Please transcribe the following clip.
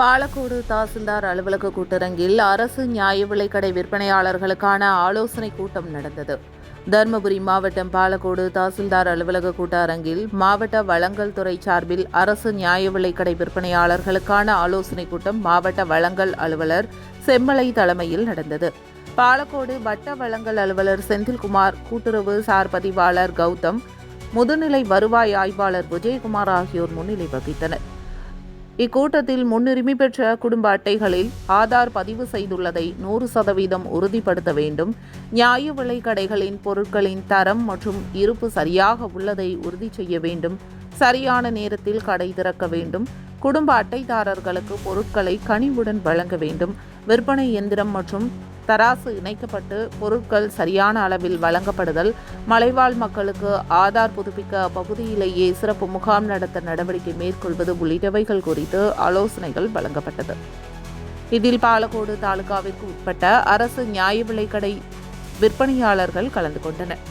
பாலக்கோடு தாசில்தார் அலுவலக கூட்டரங்கில் அரசு நியாய விலைக்கடை விற்பனையாளர்களுக்கான ஆலோசனை கூட்டம் நடந்தது. தருமபுரி மாவட்டம் பாலக்கோடு தாசில்தார் அலுவலக கூட்டரங்கில் மாவட்ட வளங்கள் துறை சார்பில் அரசு நியாய விலைக்கடை விற்பனையாளர்களுக்கான ஆலோசனை கூட்டம் மாவட்ட வளங்கள் அலுவலர் செம்மலை தலைமையில் நடந்தது. பாலக்கோடு வட்ட வளங்கள் அலுவலர் செந்தில்குமார் கூட்டுறவு சார் பதிவாளர் கௌதம் முதுநிலை வருவாய் ஆய்வாளர் விஜயகுமார் ஆகியோர் முன்னிலை வகித்தனர். இக்கூட்டத்தில் முன்னுரிமை பெற்ற குடும்ப அட்டைகளில் ஆதார் பதிவு செய்துள்ளதை நூறு சதவீதம் உறுதிப்படுத்த வேண்டும். நியாய விலை கடைகளின் பொருட்களின் தரம் மற்றும் இருப்பு சரியாக உள்ளதை உறுதி செய்ய வேண்டும். சரியான நேரத்தில் கடை திறக்க வேண்டும். குடும்ப அட்டைதாரர்களுக்கு பொருட்களை கனிவுடன் வழங்க வேண்டும். விற்பனை எந்திரம் மற்றும் தராசு இணைக்கப்பட்டு பொருட்கள் சரியான அளவில் வழங்கப்படுதல் மலைவாழ் மக்களுக்கு ஆதார் புதுப்பிக்க பகுதியிலேயே சிறப்பு முகாம் நடத்த நடவடிக்கை மேற்கொள்வது உள்ளிட்டவைகள் குறித்து ஆலோசனைகள் வழங்கப்பட்டது. இதில் பாலக்கோடு தாலுகாவிற்கு உட்பட்ட அரசு நியாய விலைக்கடை விற்பனையாளர்கள் கலந்து கொண்டனர்.